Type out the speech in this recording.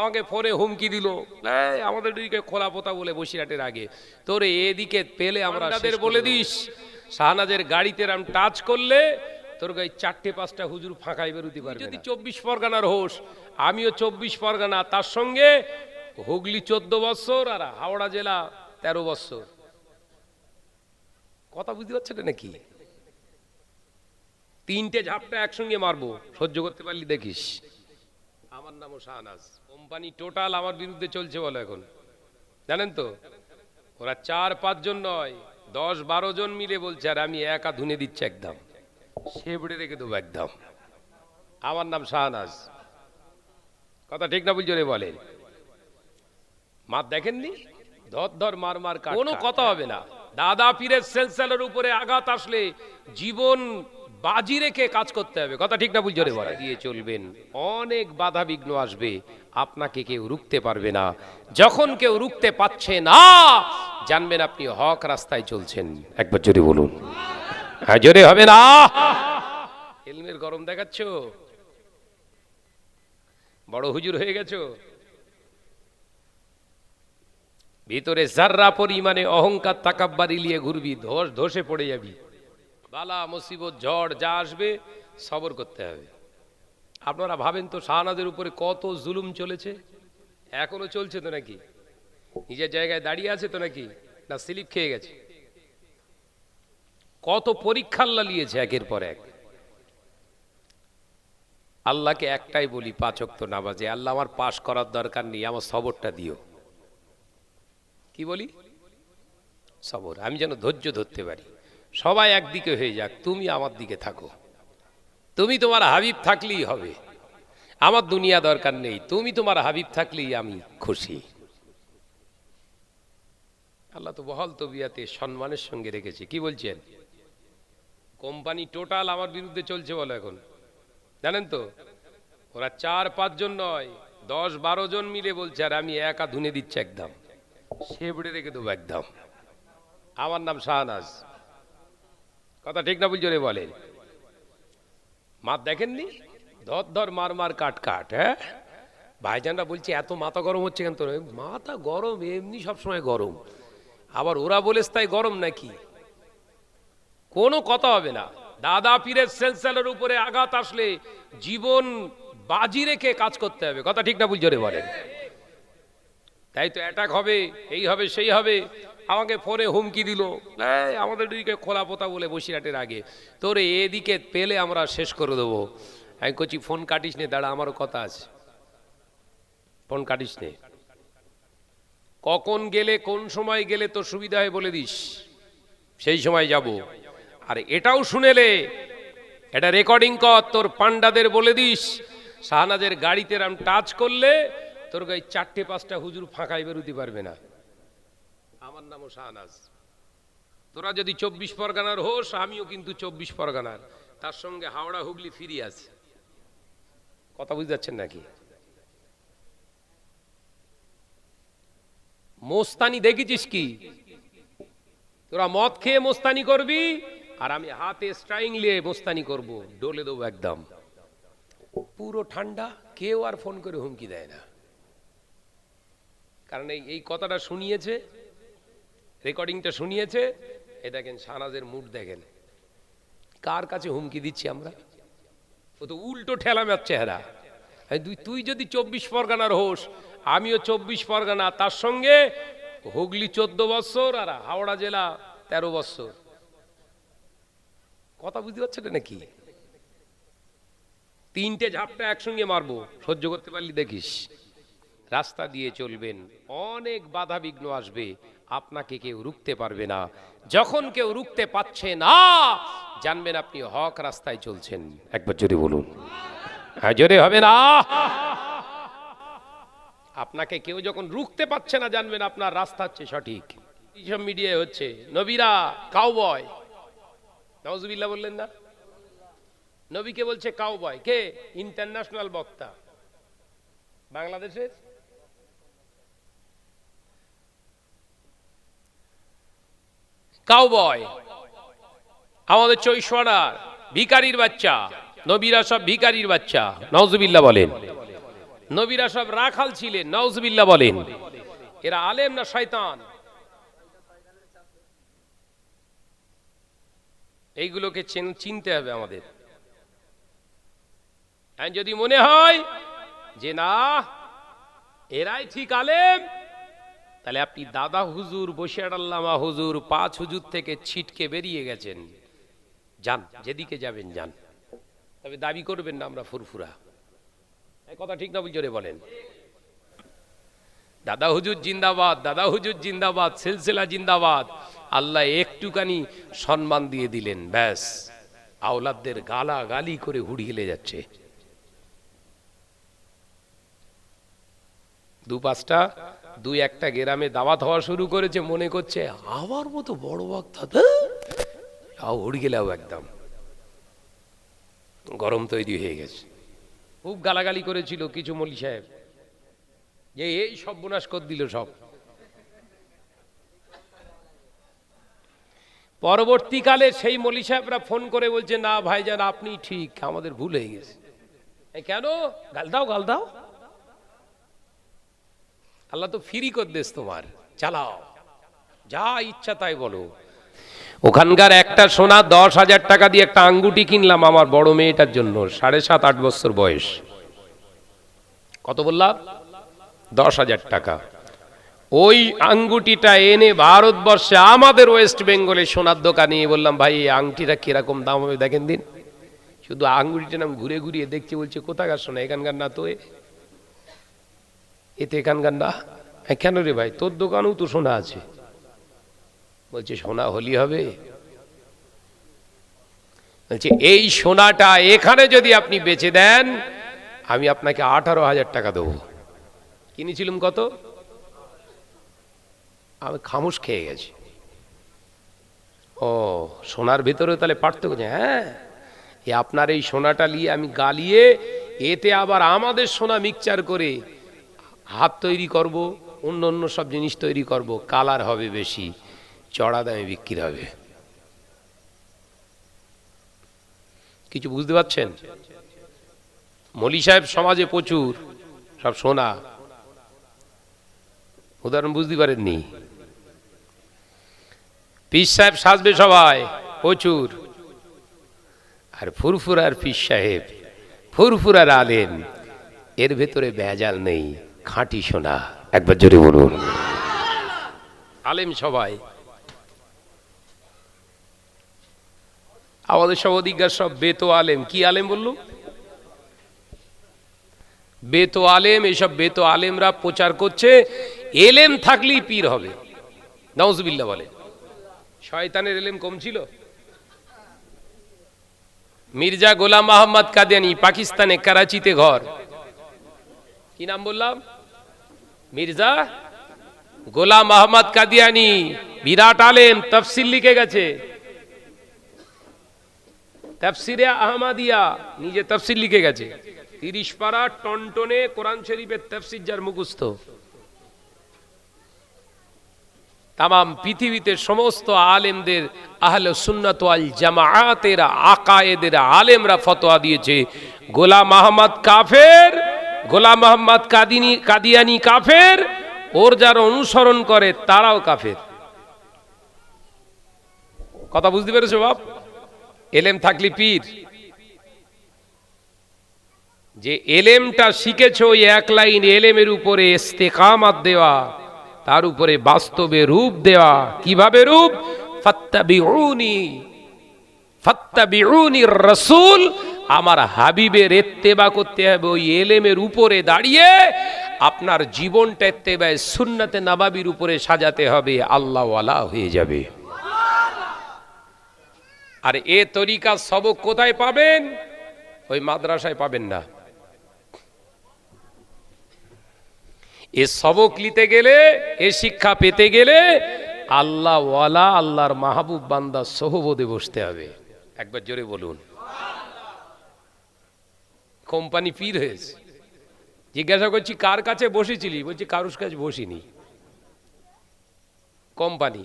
আমাকে ফোনে হুমকি দিল। আমাদের দিকে খোলা পোতা বলে বসিরহাটের আগে। তোরে এদিকে পেলে আমরা তাদের বলে দিস। শাহনাজের গাড়িতে রাম টাচ করলে তোর গায়ে চারটে পাঁচটা হুজুর ফাঁকাই বেরোতে পারবে যদি চব্বিশ পরগনার হোস আমিও চব্বিশ পরগনা তার সঙ্গে হুগলি চোদ্দ বছর আর হাওড়া জেলা তেরো বছর। কথা বুঝতে পারছেন নাকি? তিনটে ঝাপটা একসঙ্গে মারবো সহ্য করতে পারলি দেখিস। আমার নামও শাহনাজ। কোম্পানি টোটাল আমার বিরুদ্ধে চলছে বলো এখন। জানেন তো? ওরা চার পাঁচজন নয় দশ বারো জন মিলে বলছে আর আমি একা ধুনে দিচ্ছি একদম। সেবড়ে রেখে দেবো একদম। আমার নাম শাহনাজ। কথা ঠিক না বুঝছ রে বলেন। মাত দেখেননি? ধর ধর মার মার কোনো কথা হবে না। দাদা পীরের সেলসেলের উপরে আঘাত আসলে জীবন বাজি রেখে কাজ করতে হবে। কথা ঠিক না বুঝছ রে বলে। দিয়ে চলবেন। অনেক বাধা বিঘ্ন আসবে। আপনাকে কেউ রুখতে পারবে না। যখন কেউ রুখতে পারছে না জানবেন আপনি হক রাস্তায় চলছেন। একবার জোরে বলুন। হ্যাঁ জোরে হবে না। হেলমের গরম দেখাচ্ছ? বড় হুজুর হয়ে গেছো? ভিতরে জাররা পরিমাণে অহংকার তাকাব্বারি নিয়ে ঘুরবি ধস ধসে পড়ে যাবি। বালা মুসিবত, ঝড় যা আসবে, সবর করতে হবে। আপনারা ভাবেন তো শাহনাদের উপরে কত জুলুম চলেছে? এখনও চলছে তো নাকি? নিজের জায়গায় দাঁড়িয়ে আছে তো নাকি? না স্লিপ খেয়ে গেছে? কত পরীক্ষাল্লা নিয়েছে একের পর এক। আল্লাহকে একটাই বলি পাচক তো নামাজে, আল্লাহ আমার পাশ করার দরকার নেই, আমার সবরটা দিও। কি বলি? সবর, আমি যেন ধৈর্য ধরতে পারি। সবাই একদিকে হয়ে যাক, তুমি আমার দিকে থাকো। তুমি তোমার হাবিব থাকলেই হবে। আমার দুনিয়া দরকার নেই, তুমি তোমার হাবিব থাকলেই আমি খুশি। আল্লাহ তো বহল তবিয়াতে সম্মানের সঙ্গে রেখেছে। কি বলছেন? কোম্পানি টোটাল আমার বিরুদ্ধে চলছে বলো এখন। জানেন তো, ওরা চার, পাঁচজন নয়, দশ, বারো জন মিলে বলছে, আর আমি একা ধুনে দিচ্ছি একদম। সেবড়ে রেখে দেবো একদম। আমার নাম শাহনাজ। কথা ঠিক না বুঝছ রে বলে। মাত দেখেননি? ধর ধর মার মার কাট কাট হ্যাঁ? ভাইজানরা বলছে, এত মাথা গরম হচ্ছে কেন তোর? মাথা গরম, এমনি সবসময় গরম। আবার ওরা বলেছে, তাই গরম নাকি? কোনো কথা হবে না। দাদা পীরের সেলসেলের উপরে আঘাত আসলে জীবন বাজি রেখে কাজ করতে হবে। কথা ঠিক না বুঝছ রে বলেন। তাই তো অ্যাটাক হবে, এই হবে, সেই হবে। আমাকে ফোনে হুমকি দিল। এই, আমাদের দিকে খোলা পোতা বলে বসিরহাটের আগে। তোরে এদিকে পেলে আমরা শেষ করে দেবো। আমি কচি ফোন কাটিস নে দাঁড়া আমারও কথা আছে। ফোন কাটিস নে। কখন গেলে কোন সময় গেলে তোর সুবিধা হয় বলে দিস। সেই সময় যাব। আর এটাও শুনেলে এটা রেকর্ডিং কর তোর পান্ডাদের বলে দিস। শাহনাজের গাড়িতে রাম টাচ করলে তোর গায়ে চারটে পাঁচটা হুজুর ফাঁকাই বেরোতে পারবে না। আমার নামও শাহনাজ। তোরা যদি চব্বিশ পরগনার হোস, আমিও কিন্তু চব্বিশ পরগনার। তার সঙ্গে হাওড়া হুগলি ফিরি আছে। কথা বুঝতে যাচ্ছেন নাকি? মোস্তানি দেখেছিস কি? তোরা মদ খেয়ে মোস্তানি করবি, আর আমি হাতে স্ট্রাইং নিয়ে মোস্তানি করব। ডলে দেবো একদম। পুরো ঠান্ডা, কেউ আর ফোন করে হুমকি দেয় না। কারণ এই এই কথাটা শুনিয়েছে রেকর্ডিংটা শুনিয়েছে? এ দেখেন শাহনাজের মুড দেখেন। কার কাছে হুমকি দিচ্ছি আমরা? ও তো উল্টো ঠেলা মার চেহারা। তুই যদি চব্বিশ পরগনার হোস, আমিও চব্বিশ পরগনা, তার সঙ্গে হুগলি চোদ্দ বছর আর হাওড়া জেলা তেরো বছর কথা বুঝতে পারছেন নাকি? তিনটে ঝাপটা একসঙ্গে মারবো, সহ্য করতে পারলি দেখিস। রাস্তা দিয়ে চলবেন, অনেক বাধা বিঘ্ন আসবে। আপনাকে কেউ রুখতে পারবে না। যখন কেউ রুখতে পারছে না, জানবেন আপনি হক রাস্তায় চলছেন। একবার জোরে বলুন। হ্যাঁ জোরে হবে না। আপনাকে কেউ যখন রুখতে পারছে না, জানবেন আপনার রাস্তা হচ্ছে সঠিক। এইসব মিডিয়ায় হচ্ছে। নবীরা কাউবয় নওয়াজুবিল্লাহ বললেন না? নবীকে বলছে কাউবয় কে? ইন্টারন্যাশনাল বক্তা। বাংলাদেশের? কাউবয়, আমাদের চৈশোয়ার ভিকারির বাচ্চা, নবীরা সব ভিকারির বাচ্চা বলেন। নবীরা সব রাখাল ছিলেন বলেন। এরা আলেম না শয়তান? এইগুলোকে চিনতে হবে আমাদের। যদি মনে হয় যে না, এরাই ঠিক আলেম তাহলে আপনি দাদা হুজুর, বসিয়ার আল্লামা হুজুর, পাঁচ হুজুর থেকে ছিটকে বেরিয়ে গেছেন। যান, যেদিকে যাবেন, যান। তবে দাবি করবেন না আমরা ফুরফুরা। কথা ঠিক না বলছো রে বলেন। দাদা হুজুর জিন্দাবাদ, দাদা হুজুর জিন্দাবাদ, সিলসিলা জিন্দাবাদ। আল্লাহ একটুখানি সম্মান দিয়ে দিলেন, ব্যাস। আওলাদদের গালা গালি করে হুড়ি হেলে যাচ্ছে। দু পাঁচটা দুই একটা গ্রামে দাওয়াত হওয়া শুরু করেছে, মনে করছে, আমার মতো বড় বক্তা হুড়ি গেলেও একদম। গরম তৈরি হয়ে গেছে। খুব গালাগালি করেছিল কিছু মলি সাহেব। যে, এই সর্বনাশ করে দিল সব। পরবর্তীকালে সেই মলি সাহেবরা ফোন করে বলছে, না ভাইজান, আপনি ঠিক, আমাদের ভুল হয়ে গেছে। কেন? গাল দাও গাল দাও। আল্লাহ তো ফ্রি করে দেশ তোমার, চালাও। যা ইচ্ছা তাই বলো। ওখানকার একটা সোনা দশ হাজার টাকা দিয়ে একটা আঙ্গুটি কিনলাম আমার বড় মেয়েটার জন্য, সাড়ে সাত, আট বছর বয়স। কত বললাম? দশ হাজার টাকা। ওই আঙ্গুটিটা এনে ভারতবর্ষে আমাদের ওয়েস্ট বেঙ্গলে সোনার দোকানে বললাম, ভাই, এই আংটিটা কীরকম দাম হবে দেখেন দিন। শুধু আঙ্গুটিটা নাম ঘুরে ঘুরিয়ে দেখছি, বলছে, কোথাকার সোনা? এখানকার না তো এতে এখানকার না। কেন রে ভাই? তোর দোকানেও তো সোনা আছে। বলছে, সোনা হলি হবে। বলছে, এই সোনাটা এখানে যদি আপনি বেচে দেন, আমি আপনাকে আঠারো হাজার টাকা দেবো। কিনেছিলাম কত? আমি খামোশ খেয়ে গেছি। ও, সোনার ভিতরে তাহলে পার্থক্য? হ্যাঁ? এ আপনার এই সোনাটা নিয়ে আমি গালিয়ে, এতে আবার আমাদের সোনা মিক্সচার করে হাত তৈরি করব, অন্য অন্য সব জিনিস তৈরি করব, কালার হবে বেশি, চড়া দামে বিক্রি হবে। কিছু বুঝতে পারছেন? মলি সাহেব সমাজে প্রচুর, সব সোনা। উদাহরণ বুঝতে পারেননি? পীর সাহেব সাজবে সবাই, প্রচুর। আর ফুরফুরার পীর সাহেব, ফুরফুরার আলেন এর ভেতরে ভেজাল নেই। খাঁটি সোনা। একবার জোরে বলুন। আলেম সবাই। আমাদের সব অধিকার সব বেতো আলেম। কি আলেম বলল বেতো আলেম এইসব বেতো আলেমরা প্রচার করছে। এলেম থাকলেই পীর হবে। নওজবিল্লা বলে। শয়তানের এলেম কম ছিল। মির্জা গোলাম মোহাম্মদ কাদিয়ানি পাকিস্তানে করাচিতে ঘর। কি নাম বললাম? মির্জা গোলাম মোহাম্মদ কাদিয়ানি বিরাট আলেম তফসিল লিখে গেছে। তফসিরে আহমাদিয়া নিজে তফসিল লিখে গেছে। তিরিশ পারা টনটনে কোরআন শরীফের তফসির যার মুখস্থ। তাম পৃথিবীতে সমস্ত আলেমদের আহলে সুন্নাত ওয়াল জামাআতের, আকায়েদের আলেমরা ফতোয়া দিয়েছে। গোলাম আহমদ কাফের গোলাম আহমদ কাদিনী, কাদিয়ানি কাফের, ওর যারা অনুসরণ করে তারাও কাফের। কথা বুঝতে পেরেছ বাপ? এলেম থাকলি পীর। যে এলেমটা শিখেছ ওই এক লাইন এলেমের উপরে ইস্তেকামাত দেওয়া, তার উপরে বাস্তবে রূপ দেওয়া। কীভাবে রূপ? ফাত্তাবিউনি ফাত্তাবিউনি রাসূল আমার হাবিবের এত্তেবা করতে হবে, ওই এলেমের উপরে দাঁড়িয়ে আপনার জীবনটা এত্তেবায় সুন্নাতে নাবাবির উপরে সাজাতে হবে আল্লাহওয়ালা হয়ে যাবে। আর এ তরিকা সবক কোথায় পাবেন? ওই মাদ্রাসায় পাবেন না। এ সবক নিতে গেলে, এ শিক্ষা পেতে গেলে আল্লাহ ওয়ালা, আল্লাহর মাহবুব বান্দা সহবদে বসতে হবে। একবার জোরে বলুন। কোম্পানি পীর হয়েছে। জিজ্ঞাসা করছি কার কাছে বসেছিলি? বলছি কারুর কাছে বসিনি। কোম্পানি।